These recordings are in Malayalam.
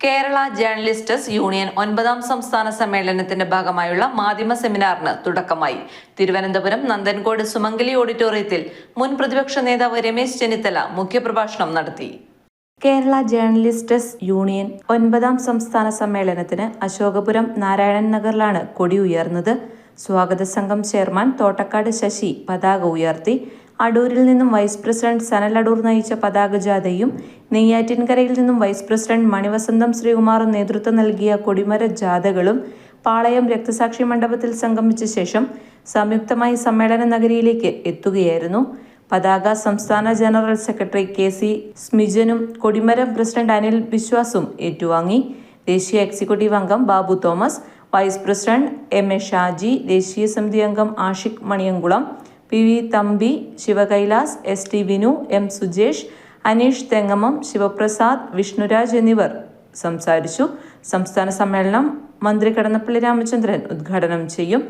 കേരള ജേർണലിസ്റ്റസ് യൂണിയൻ ഒൻപതാം സംസ്ഥാന സമ്മേളനത്തിന്റെ ഭാഗമായുള്ള മാധ്യമ സെമിനാറിന് തുടക്കമായി. തിരുവനന്തപുരം നന്ദൻകോട് സുമംഗലി ഓഡിറ്റോറിയത്തിൽ മുൻ പ്രതിപക്ഷ നേതാവ് രമേശ് ചെന്നിത്തല മുഖ്യപ്രഭാഷണം നടത്തി. കേരള ജേർണലിസ്റ്റസ് യൂണിയൻ ഒൻപതാം സംസ്ഥാന സമ്മേളനത്തിന് അശോകപുരം നാരായണൻ നഗറിലാണ് കൊടി ഉയർന്നത്. സ്വാഗത സംഘം ചെയർമാൻ തോട്ടക്കാട് ശശി പതാക ഉയർത്തി. അടൂരിൽ നിന്നും വൈസ് പ്രസിഡന്റ് സനൽ അടൂർ നയിച്ച പതാക ജാഥയും നെയ്യാറ്റിൻകരയിൽ നിന്നും വൈസ് പ്രസിഡന്റ് മണിവസന്തം ശ്രീകുമാറും നേതൃത്വം നൽകിയ കൊടിമര ജാഥകളും പാളയം രക്തസാക്ഷി മണ്ഡപത്തിൽ സംഗമിച്ച ശേഷം സംയുക്തമായി സമ്മേളന നഗരിയിലേക്ക് എത്തുകയായിരുന്നു. പതാക സംസ്ഥാന ജനറൽ സെക്രട്ടറി കെ സി സ്മിജനും കൊടിമരം പ്രസിഡന്റ് അനിൽ ബിശ്വാസും ഏറ്റുവാങ്ങി. ദേശീയ എക്സിക്യൂട്ടീവ് അംഗം Babu Thomas vice president M A Shaji ദേശീയ സമിതി അംഗം Ashiq Maniyankulam P V Thampi Sivakailas S T Vinu M Sujesh Aneesh Thengamam Sivaprasad Vishnuraj എന്നിവർ സംസാരിച്ചു. സംസ്ഥാന സമ്മേളനം മന്ത്രി കടന്നപ്പള്ളി രാമചന്ദ്രൻ ഉദ്ഘാടനം ചെയ്യും.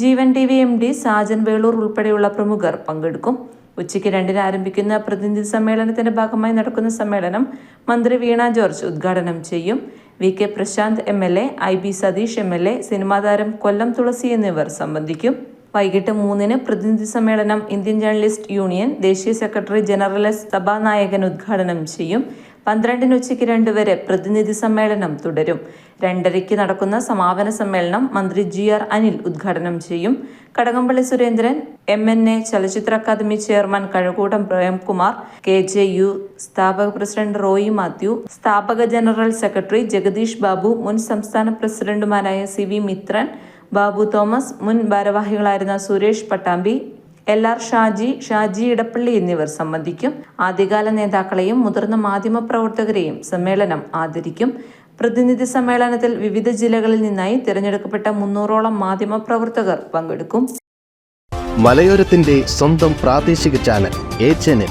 Jeevan T V M D Sajan Velur ഉൾപ്പെടെയുള്ള പ്രമുഖർ പങ്കെടുക്കും. ഉച്ചയ്ക്ക് രണ്ടിന് ആരംഭിക്കുന്ന പ്രതിനിധി സമ്മേളനത്തിന്റെ ഭാഗമായി നടക്കുന്ന സമ്മേളനം മന്ത്രി വീണ ജോർജ് ഉദ്ഘാടനം ചെയ്യും. V K Prashanth M L A I B Sathish M L A സിനിമാതാരം Kollam Thulasi എന്നിവർ സംബന്ധിക്കും. വൈകിട്ട് മൂന്നിന് പ്രതിനിധി സമ്മേളനം ഇന്ത്യൻ ജേർണലിസ്റ്റ് യൂണിയൻ ദേശീയ സെക്രട്ടറി ജനറൽ എസ് സഭാനായകൻ ഉദ്ഘാടനം ചെയ്യും. പന്ത്രണ്ടിന് ഉച്ചയ്ക്ക് രണ്ട് വരെ പ്രതിനിധി സമ്മേളനം തുടരും. രണ്ടരയ്ക്ക് നടക്കുന്ന സമാപന സമ്മേളനം മന്ത്രി ജി ആർ അനിൽ ഉദ്ഘാടനം ചെയ്യും. Kadakampally Surendran M N A ചലച്ചിത്ര academy chairman Kazhakoottam Premkumar K J U സ്ഥാപക പ്രസിഡന്റ് റോയി മാത്യു സ്ഥാപക ജനറൽ സെക്രട്ടറി ജഗദീഷ് ബാബു മുൻ സംസ്ഥാന പ്രസിഡന്റുമാരായ സി വി മിത്രൻ ബാബു തോമസ് മുൻ ഭാരവാഹികളായിരുന്ന സുരേഷ് പട്ടാമ്പി എൽ ആർ ഷാജി ഷാജി ഇടപ്പള്ളി എന്നിവർ സംബന്ധിക്കും. ആദ്യകാല നേതാക്കളെയും മുതിർന്ന മാധ്യമ പ്രവർത്തകരെയും സമ്മേളനം ആദരിക്കും. പ്രതിനിധി സമ്മേളനത്തിൽ വിവിധ ജില്ലകളിൽ നിന്നായി തിരഞ്ഞെടുക്കപ്പെട്ട മുന്നൂറോളം മാധ്യമ പ്രവർത്തകർ പങ്കെടുക്കും. മലയോരത്തിന്റെ സ്വന്തം പ്രാദേശിക ചാനൽ എ ചാനൽ.